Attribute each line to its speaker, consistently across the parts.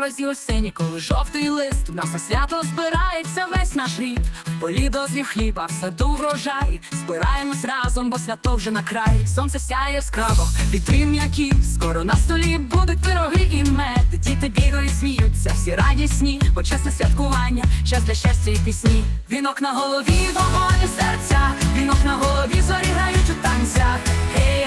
Speaker 1: морозі осені, коли жовтий лист У нас на свято збирається весь наш рід. В полі дозрів хліба, в саду врожай. Збираємось разом, бо свято вже на край. Сонце сяє яскраво, вітри м'які. Скоро на столі будуть пироги і мед. Діти бігають, сміються, всі радісні. Бо чесне святкування, час для щастя і пісні. Вінок на голові, вогонь у серцях. Вінок на голові, зорі грають у танцях. Гей,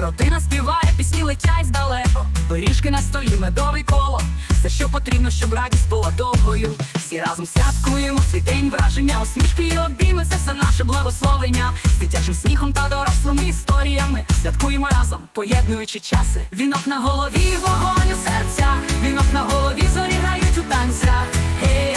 Speaker 1: родина співає, пісні летять здалеко, пиріжки на столі, медовий коло, все, що потрібно, щоб радість була довгою. Всі разом святкуємо цей день враження, усмішки і обійми, це все наше благословення. З дитячим сміхом та дорослими історіями святкуємо разом, поєднуючи часи. Вінок на голові, вогонь у серцях, вінок на голові, зорі грають у танцях. Гей,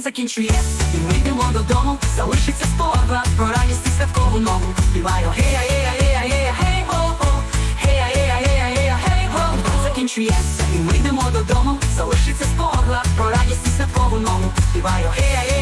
Speaker 1: день закінчується, і ми йдемо додому. Залишиться спогад про радість і святкову нову. Співаю гей, гей, гей, гей, гей, го, го Гей, гей, гей, гей, го День закінчується, і ми йдемо додому. Залишиться спогад про радість і святкову нову. Співаю гей, гей,